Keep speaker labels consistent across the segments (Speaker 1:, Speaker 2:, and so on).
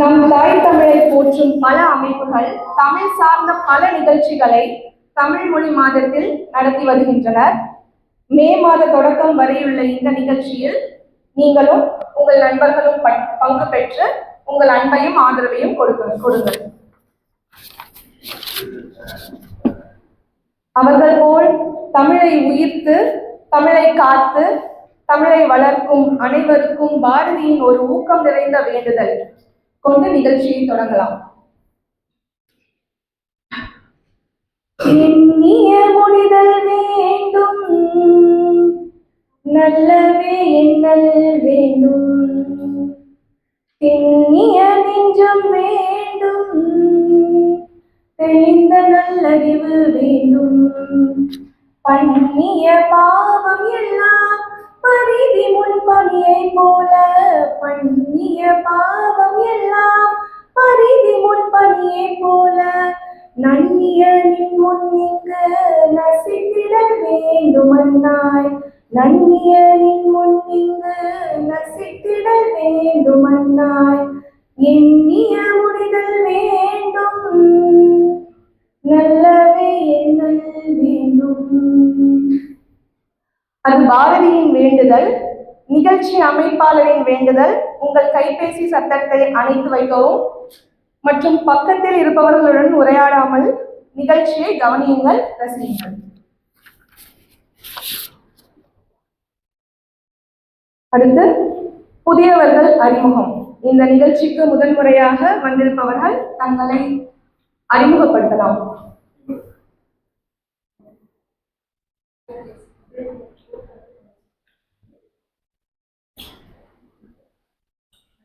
Speaker 1: நம் தாய் தமிழை போற்றும் பல அமைப்புகள் தமிழ் சார்ந்த பல நிகழ்ச்சிகளை தமிழ் மொழி மாதத்தில் நடத்தி வருகின்றனர். மே மாத தொடக்கம் வரையுள்ள இந்த நிகழ்ச்சியில் நீங்களும் உங்கள் நண்பர்களும் பங்கு பெற்று உங்கள் அன்பையும் ஆதரவையும் கொடுக்க கொடுங்கள். அவர்கள் போல் தமிழை உயிர்த்து தமிழை காத்து தமிழை வளர்க்கும் அனைவருக்கும் பாரதியின் ஒரு ஊக்கம் நிறைந்த வேண்டுதல். கொண்டு நிகழ்ச்சியை தொடங்கலாம். எண்ணிய முடிதல் வேண்டும். நல்லவே எண்ணல் வேண்டும். திண்ணிய நெஞ்சம் வேண்டும். தெளிந்த நல்லறிவு வேண்டும். பண்ணிய பாவம் எல்லாம் பரிதி முன் பணியை போல பண்ணிய பாவம் எல்லாம் பரிதி முன் பணியை போல நன்னிய நின் முன் இங்கு நசித்திட வேண்டுமன்னாய். நன்னிய நின் முன் இங்கு நசித்திட வேண்டுமன்னாய். எண்ணிய முடிதல் வேண்டும் நல்லவே எண்ணல் வேண்டும். அது பாரதியின் வேண்டுதல். நிகழ்ச்சி அமைப்பாளரின் வேண்டுதல் உங்கள் கைபேசி சத்தத்தை அணைத்து வைக்கவும் மற்றும் பக்கத்தில் இருப்பவர்களுடன் உரையாடாமல் நிகழ்ச்சியை கவனியுங்கள் ரசியுங்கள். அடுத்து புதியவர்கள் அறிமுகம். இந்த நிகழ்ச்சிக்கு முதன்முறையாக வந்திருப்பவர்கள் தங்களை அறிமுகப்படுத்தலாம்
Speaker 2: உங்களை மட்டும் சொல்லுங்க உங்களை பேர்
Speaker 3: அந்த பேர் என்ன?
Speaker 1: இப்ப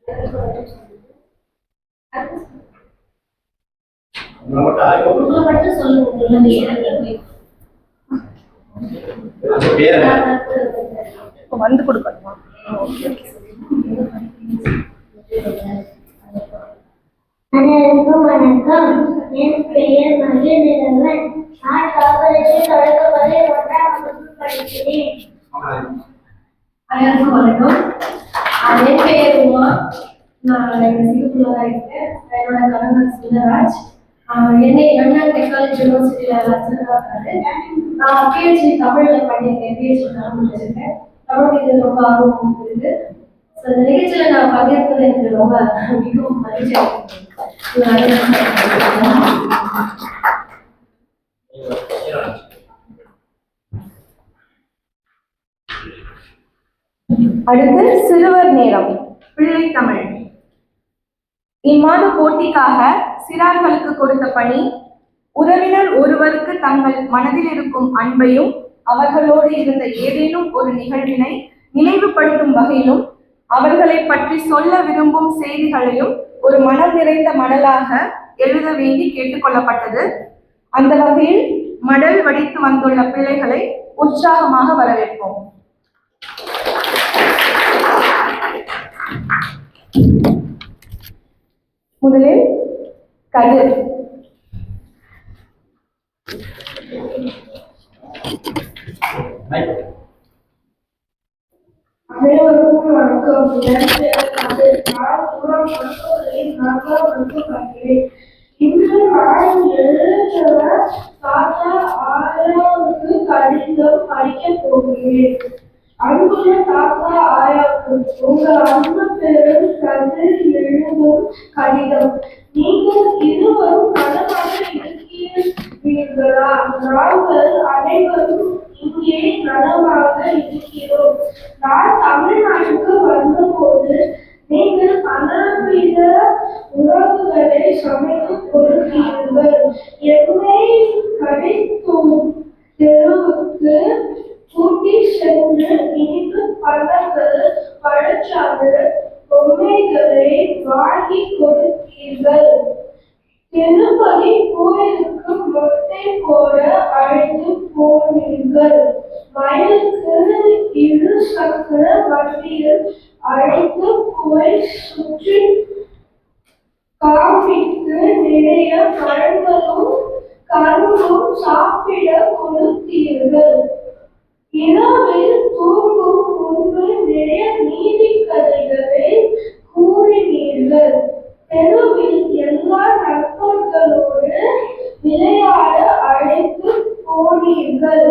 Speaker 1: வந்து கொடுக்கணுமா
Speaker 2: அனைவருக்கும் வணக்கம் என் பெயர் மகிழ்நிலவன் நான் காவலருக்கு தொடக்கப்பள்ளி ஒன்றாம் வகுப்பு படிக்கிறேன்
Speaker 4: அனைவருக்கும் வணக்கம் என் பெயர் நான் எங்க சிங்கப்பூர்ல தான் இருக்கேன். என்னோட கணவர் சுந்தரராஜ். என்னை லண்டன் டெக்னாலஜி யூனிவர்சிட்டியில லெக்சரா இருக்காரு நான் பிஹெச்டி தமிழ்ல பண்ணியிருக்கேன். பிஹெச்டி தமிழ் முடிச்சிருக்கேன். தமிழ் மீது ரொம்ப ஆர்வம் இருக்கு ஸோ இந்த நிகழ்ச்சியில நான் பங்கேற்பது எனக்கு ரொம்ப மிகவும் மகிழ்ச்சியா இருக்கு
Speaker 1: அடுத்து சிறுவர் நேரம். பிள்ளை தமிழ். இம்மாத போட்டிக்காக சிறார்களுக்கு கொடுத்த பணி உறவினர் ஒருவருக்கு தங்கள் மனதில் இருக்கும் அன்பையும் அவர்களோடு இருந்த ஏதேனும் ஒரு நிகழ்வினை நினைவுபடுத்தும் வகையிலும் அவர்களை பற்றி சொல்ல விரும்பும் செய்திகளையும் ஒரு மனம் நிறைந்த மடலாக எழுத வேண்டி கேட்டுக்கொள்ளப்பட்டது அந்த வகையில் மடல் வடித்து வந்துள்ள பிள்ளைகளை உற்சாகமாக வரவேற்போம். முதலில் கதிர்
Speaker 5: அனைவருக்கும் வணக்கம் என் பெயர் கதிர். நான் தூரம் மருத்துவர்களின் நான்காம் வகுப்பு படிக்கிறேன். இன்று நான் எழுதுகிற தாத்தா கடிதம் படிக்கப் போகிறேன் அன்புள்ள தாத்தா ஆயாக்கும் உங்கள் அன்பு பெரும் கதிர் எழுதும் கடிதம். நீங்கள் இருவரும் நலமாக இருக்கிறீர்களா நாங்கள்? அனைவரும் இங்கே நலமாக இருக்கிறோம். நான் தமிழ்நாட்டுக்கு வந்தபோது நீங்கள் பலவித உணவுகளை சமைத்து கொடுத்தீர்கள். என்னை கடைத்தோம் தெருவுக்கு கூட்டி சென்று இனிப்பு பழங்கள் பழச்சாறு பொம்மைகளை வாங்கி கொடுத்தீர்கள். திருப்பதி கோயிலுக்கு மொட்டை போட அழைத்து போனீர்கள். வயலுக்கு இரு சக்கர வண்டியில் அழைத்து போய் சுற்றி காப்பிக்கு நிறைய பழங்களும் கரும்பும் சாப்பிட கொடுத்தீர்கள். இரவில் தூங்கும் முன்பு நிறைய நீதி கதைகளை கூறினீர்கள்.
Speaker 6: தெருவில் எல்லா நண்பர்களோடு விளையாட அழைத்து போனீர்கள்.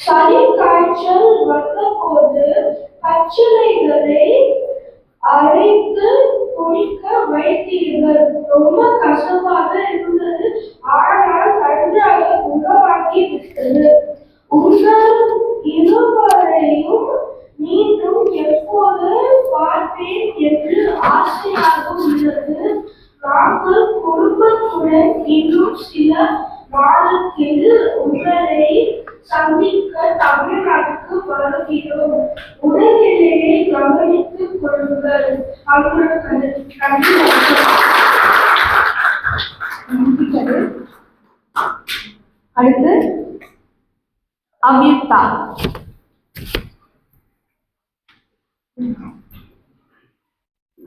Speaker 6: சளி காய்ச்சல் வந்தபோது பச்சிலைகளை அரைத்து குடிக்க வைத்தீர்கள். ரொம்ப கஷ்டமாக இருந்தது. ஆனால்
Speaker 5: நன்றாக குணமாகி விட்டது.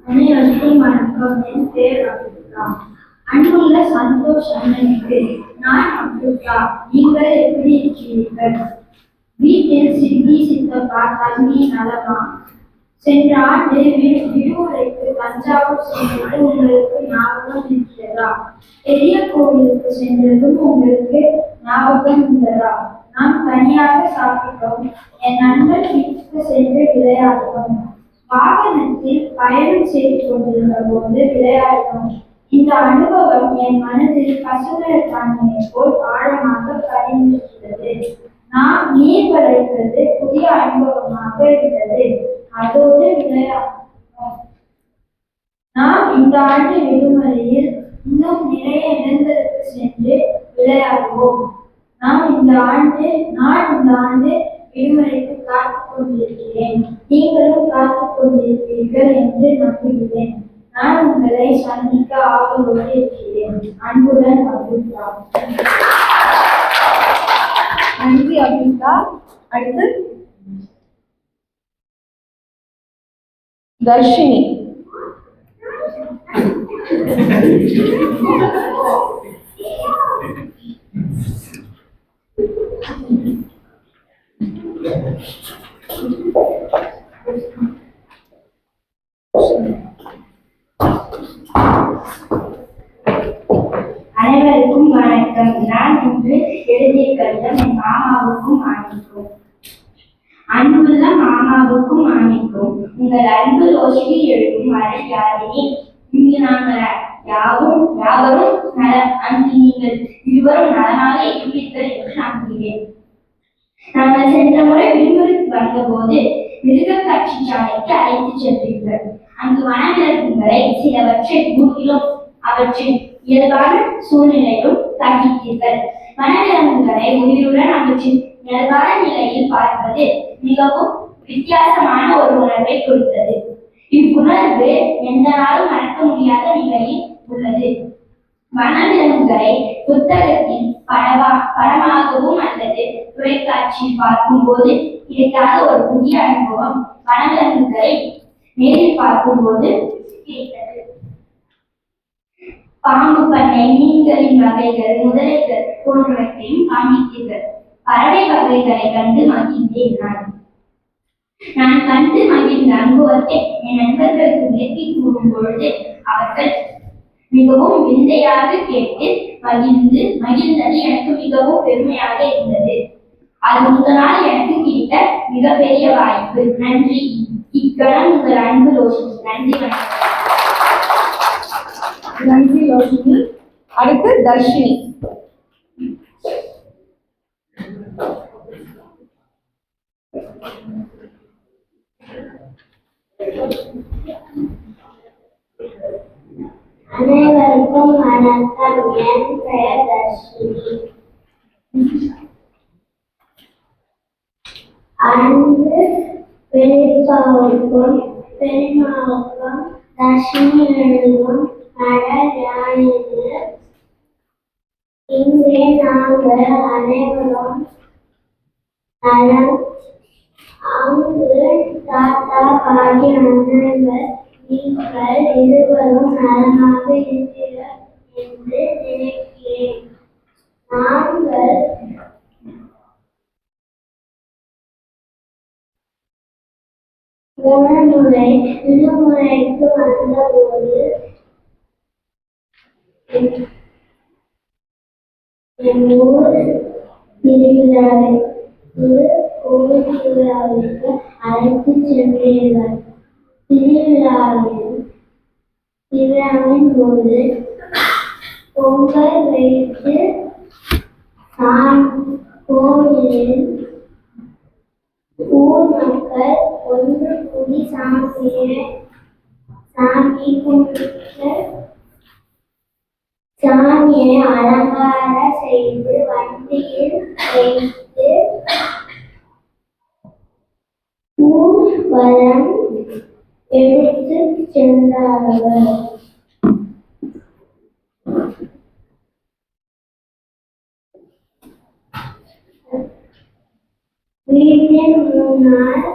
Speaker 4: அனைவருக்கும் வணக்கம் என் பேர் அப்துல்லா. அன்புள்ள சந்தோஷ் அண்ணனுக்கு நான் அப்துல்லா. நீங்கள் எப்படி இருக்கிறீர்கள்? வீட்டில் சித்தி சித்தப்பா தண்ணி நலமா? சென்ற ஆண்டு விடுமுறைக்கு தஞ்சாவூர் சென்றது உங்களுக்கு ஞாபகம் இருக்கிறதா? பெரிய கோவிலுக்கு சென்றதும் உங்களுக்கு ஞாபகம் உள்ளதா? நாம் தனியாக சாப்பிட்டோம். என் நண்பர் வீட்டுக்கு சென்று விளையாடுவோம். வாகனத்தில் பயணம் செய்து கொண்டிருந்த போது விளையாடினோம் இந்த அனுபவம் என் மனதில் பசுமையை தானியை போல் ஆழமாக பதிந்திருக்கிறது நாம் நீர் வளர்த்தது புதிய அனுபவமாக இருந்தது அதோடு விளையாடினோம் நாம் இந்த ஆண்டு விடுமுறையில் இன்னும் நிறைய இடங்களுக்கு சென்று விளையாடுவோம் நாம் இந்த ஆண்டு நான் இந்த ஆண்டு விடுமுறைக்கு காத்துக் கொண்டிருக்கிறேன் நீங்களும் காத்துக் கொண்டிருப்பீர்கள் என்று நம்புகிறேன் நான் உங்களை சந்திக்க ஆவலோடு இருக்கிறேன் அன்புடன் அபிப்ரா
Speaker 5: நன்றி அவ்யுக்தா அடுத்து தர்ஷினி
Speaker 4: அனைவருக்கும் வணக்கம் நான் இன்று எழுதிய கடிதம் என் மாமாவுக்கும் ஆணிக்கும் அன்புள்ள மாமாவுக்கும் மாமிக்கும் உங்கள் அன்பு ரோஷினி எழுதும் மழை இங்கு நாங்கள் யாவும் யாவரும் நல அங்கு நீங்கள் இருவரும் நலமாக இருப்பீர்கள் என்று நம்புகிறேன் நாங்கள் சென்ற முறை விடுமுறைக்கு வந்தபோது மிருக காட்சி சாலைக்கு அழைத்து சென்றீர்கள். அங்கு வனவிலங்குகளை சிலவற்றை கூட்டிலும் அவற்றின் இயல்பான சூழ்நிலையிலும் காண்பித்தீர்கள். வனவிலங்குகளை உயிருடன் அவற்றின் இயல்பான நிலையில் பார்ப்பது மிகவும் வித்தியாசமான ஒரு உணர்வை கொடுத்தது. இவ்வுணர்வு எந்த நாளும் மறக்க முடியாத நிலையில் உள்ளது. வனவிலங்குகளை புத்தகத்தின் படவா படமாகவும் அல்லது தொலைக்காட்சியில் பார்க்கும்போது கிடைக்காத ஒரு புதிய அனுபவம் வனவிலங்குகளை நேரில் பார்க்கும்போது கிடைத்தது பாம்பு பண்ணை மீன்களின் வகைகள் முதலைகள் போன்றவற்றையும் காண்பித்தீர்கள். பறவை வகைகளை கண்டு மகிழ்ந்தேன் நான். நான் கண்டு மகிழ்ந்த அனுபவத்தை என் நண்பர்களுக்கு விளக்கி கூறும் பொழுது அவர்கள் மிகவும் விந்தையாக கேட்டு மகிழ்ந்து மகிழ்ந்தது எனக்கு மிகவும் பெருமையாக இருந்தது. அது உங்களால் எனக்கு கிடைத்த மிகப்பெரிய வாய்ப்பு. நன்றி. இக்கணம் உங்கள் அன்பு ரோஷினி. நன்றி வணக்கம்.
Speaker 5: நன்றி ரோஷினி. அடுத்து தர்ஷினி.
Speaker 4: அனைவருக்கும் வணக்கம். என் பெயர் தர்ஷினி. அன்பு பெரியப்பாவுக்கும் பெருமாவுக்கும் தர்ஷினி எழுதும் மலர் யானைக்கு இங்கே நாங்கள் அனைவரும் நலம் அங்கு தாத்தா பாட்டி அண்ணன்கள் நீங்கள் இருவரும் நலமாக இருக்கிறீர்கள் என்று நினைக்கிறேன் நாங்கள் போன முறை விடுமுறைக்கு வந்தபோது என் ஊர் திருவிழாவிற்கு
Speaker 2: கோவில் திருவிழாவிற்கு அழைத்து சென்றீர்கள் திருவிழாவில் திருவிழாவின் போது பொங்கல் வைத்து சாமி கோவிலில் ஊர் மக்கள் ஒன்று கூடி சாமியை சாமி கும்பிட்டு சாமியை அலங்கார செய்து வண்டியில் வைத்து ஊர்வலம் எடுத்து சென்றார்கள். வீட்டின் முன்னால்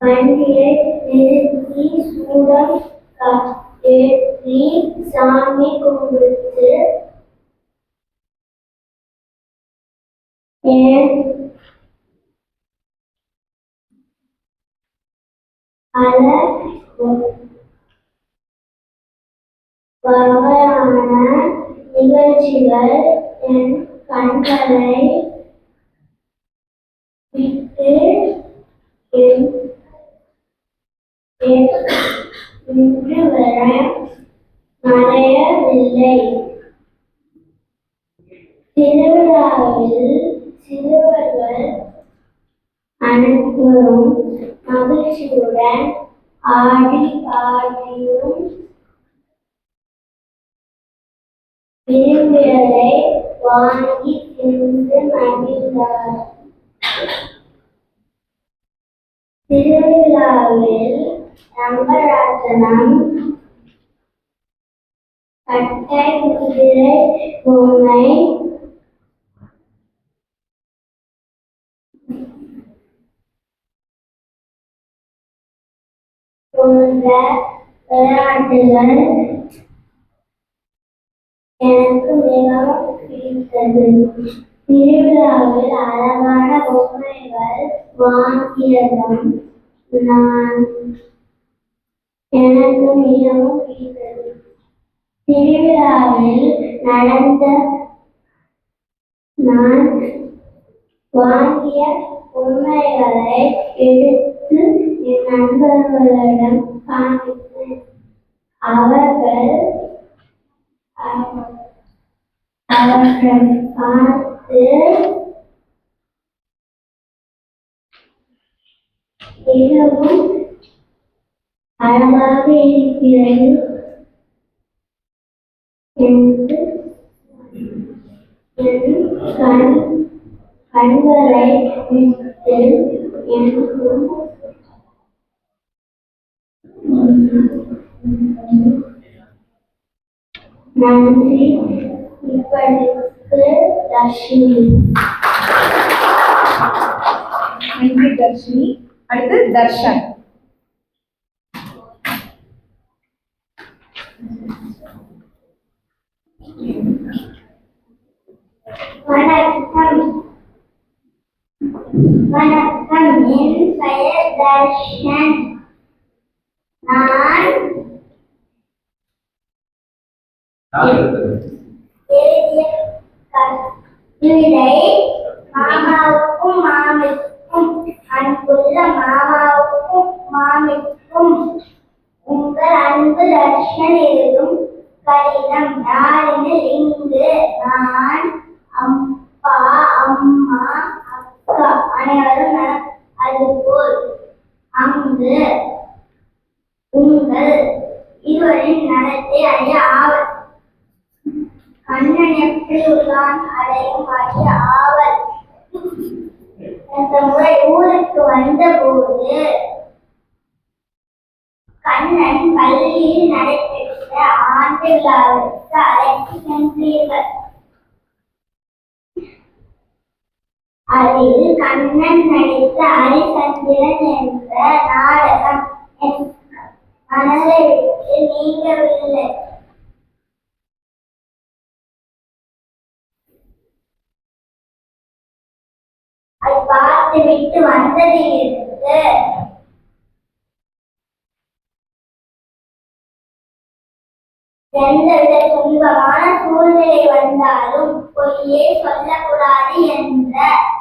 Speaker 2: வண்டியை பல வகையான நிகழ்ச்சிகள் என் கண்களை விட்டு என் இன்று வரை மறையவில்லை. திருவிழாவில் ஆடி ஆடியும் விரும்பியதை வாங்கி தின்று மகிழ்ந்தார். திருவிழாவில் ரங்கராட்டனம் கட்டை குதிரை பொம்மை போன்ற விளையாட்டுகள் எனக்கு மிகவும் பிடித்தது. திருவிழாவில் அழகான பொம்மைகள் வாங்கியதும் நான் எனக்கு மிகவும் பிடித்தது. திருவிழாவில் நடந்த நான் வாங்கிய உண்மைகளை எடுத்து என் நண்பர்களிடம் காண்பித்தேன். அவர்கள் அவர்கள் பார்த்து மிகவும் அழகாக இருக்கிறது என்று என் கண் கண்களை விட்டு எனக்கும் நன்றி. இப்படிக்கு தர்ஷினி.
Speaker 1: நன்றி தர்ஷினி. அடுத்து தர்ஷன்.
Speaker 2: வணக்கம். வணக்கம் என் பெயர் தர்ஷன் நான் எழுதிய கவிதை மாமாவுக்கும் மாமிக்கும் அன்புள்ள மாமாவுக்கும் மாமிக்கும் உங்கள் அன்பு தர்ஷன் எழுதும் கடிதம் யாரெனில் இங்கு நான் அப்பா அம்மா அனைவரும் நலம் அதுபோல் அங்கு உங்கள் இருவரின் நடத்தை அறிய ஆவல் கண்ணன் எப்படி உள்ளான் அடையும் அறிய ஆவல் இந்த முறை ஊருக்கு வந்தபோது கண்ணன் பள்ளியில் நடைபெற்ற ஆண்டு விழாவிற்கு அழைத்து சென்றீர்கள். அதில் கண்ணன் நடித்த ஹரிசந்திரன் என்ற நாடகம் மனதை விட்டு நீங்கவில்லை. அதை பார்த்து விட்டு வந்ததிலிருந்து எந்தவித துன்பமான சூழ்நிலை வந்தாலும் பொய்யே சொல்லக்கூடாது என்ற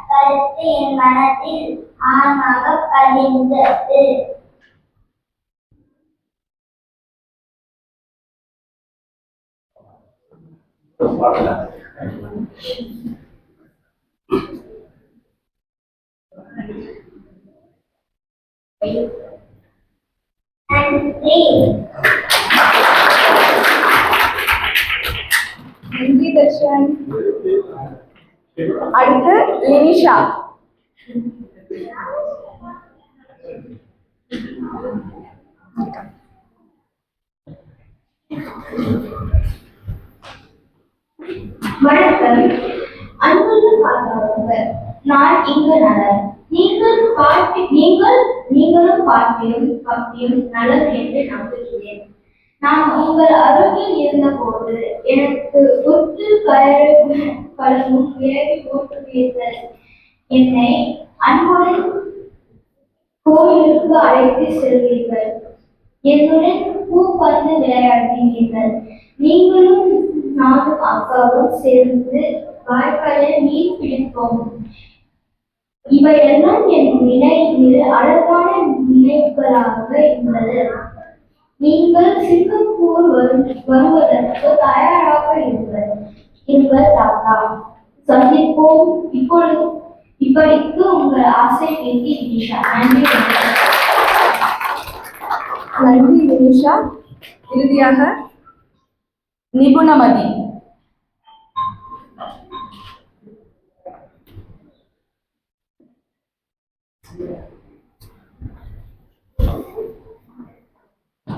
Speaker 2: கருத்து என் மனத்தில் ஆழமாக பதிந்தது. நன்றி.
Speaker 1: நன்றி தர்ஷன். அடுத்து லினிஷா
Speaker 2: வணக்கம். அன்புள்ள பார்ப்பவர்கள் நான் இங்கு நலன். நீங்கள் பார்ப்பி நீங்கள் நீங்களும் பார்ப்பிலும் பக்தியும் நலன் என்று நம்புகிறேன். நான் உங்கள் அருகில் இருந்தபோது எனக்கு ஒத்து கயறு பழமும் விலகி போட்டுவீர்கள் என்னை அன்புடன் கோயிலுக்கு அழைத்து செல்வீர்கள். என்னுடன் பூப்பந்து விளையாடுவீர்கள். நீங்களும் நானும் அக்காவும் சேர்ந்து வாய்க்காலில் மீன் பிடிப்போம். இவையெல்லாம் என் நினைவில் அழகான நினைவுகளாக இருந்தது. நீங்கள் சிங்கப்பூர் வரும் வருவதற்கு தயாராக இருங்கள். இருங்கள் தாத்தா. சந்திப்போம். இப்பொழுது இப்படிக்கு உங்கள் ஆசை பேட்டி நிஷா. நன்றி வணக்கம்.
Speaker 1: நன்றி லினிஷா இறுதியாக நிபுணமதி.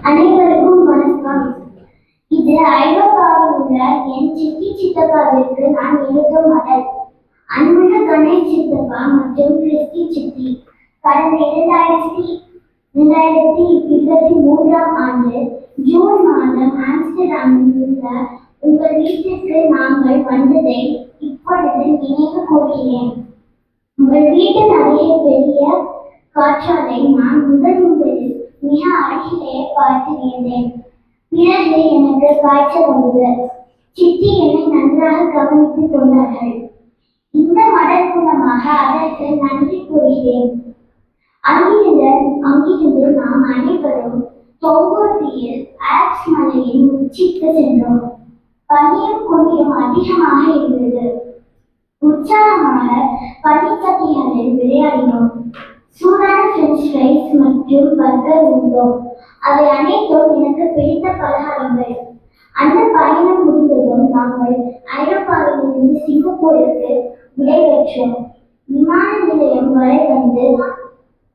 Speaker 2: அனைவருக்கும் வணக்கம். இது ஐரோப்பாவில் உள்ள என் சித்தி சித்தப்பாவிற்கு நான் எழுதும் மடல். அன்புள்ள கணேஷ் சித்தப்பா மற்றும் கிறிஸ்டி சித்தி. கடந்த இரண்டாயிரத்தி இரண்டாயிரத்தி இருபத்தி மூன்றாம் ஆண்டு ஜூன் மாதம் ஆம்ஸ்டர்டாமில் உள்ள உங்கள் வீட்டிற்கு நாங்கள் வந்ததை இப்பொழுது நினைவு கூறுகிறேன் உங்கள் வீட்டின் நிறைய பெரிய காற்றாலை நான் முதல் முதலில் மிக அருகிலே பார்த்து வியந்தேன் பிறகு எனக்கு காய்ச்சல் வந்தது. சித்தி என்னை நன்றாக கவனித்துக் கொண்டார்கள். இந்த மடல் மூலமாக அதற்கு நன்றி கூறுகிறேன். அங்கிருந்து அங்கிருந்து நாம் அனைவரும் தொங்கோத்தியில் ஆல்ப்ஸ் மலையின் உச்சிக்கு சென்றோம். பனியும் குளிரும் அதிகமாக இருந்தது. உற்சாகமாக பனிக்கட்டிகளில் விளையாடினோம். சூடான பிரெஞ்ச் ஃப்ரைஸ் மற்றும் பர்கர் உண்டோம் அவை அனைத்தும் எனக்கு பிடித்த பலகாரங்கள். அந்த பயணம் முடிந்ததும் நாங்கள் ஐரோப்பாவிலிருந்து சிங்கப்பூருக்கு விடைபெற்றோம் விமான நிலையம் வரை வந்து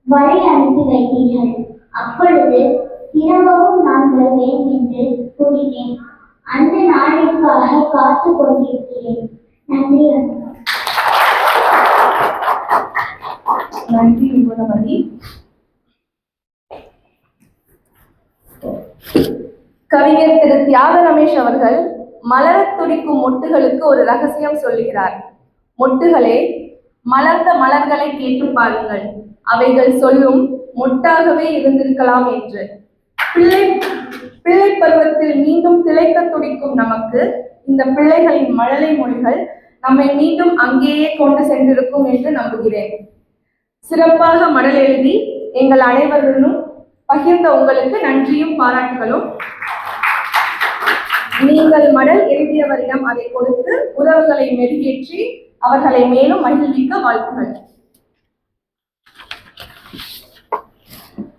Speaker 2: வழி அனுப்பி வைத்தீர்கள். அப்பொழுது திரும்பவும் நான் வருவேன் என்று கூறினேன் அந்த நாளிற்காக காத்து கொண்டிருக்கிறேன். நன்றி வணக்கம்
Speaker 1: நன்றி நிபுணமதி கவிஞர் திரு தியாக ரமேஷ் அவர்கள் மலரத் துடிக்கும் மொட்டுகளுக்கு ஒரு ரகசியம் சொல்லுகிறார். மொட்டுகளே மலர்ந்த மலர்களை கேட்டு பாருங்கள். அவைகள் சொல்லும் மொட்டாகவே இருந்திருக்கலாம் என்று. பிள்ளை பிள்ளை பருவத்தில் மீண்டும் திளைக்க துடிக்கும் நமக்கு இந்த பிள்ளைகளின் மழலை மொழிகள் நம்மை மீண்டும் அங்கேயே கொண்டு சென்றிருக்கும் என்று நம்புகிறேன். சிறப்பாக மடல் எழுதி எங்கள் அனைவருடனும் பகிர்ந்த உங்களுக்கு நன்றியும் பாராட்டுகளும். நீங்கள் மடல் எழுதியவரிடம் அதை கொடுத்து உறவுகளை மெருகேற்றி அவர்களை மேலும் மகிழ்விக்க வாழ்த்துகள்.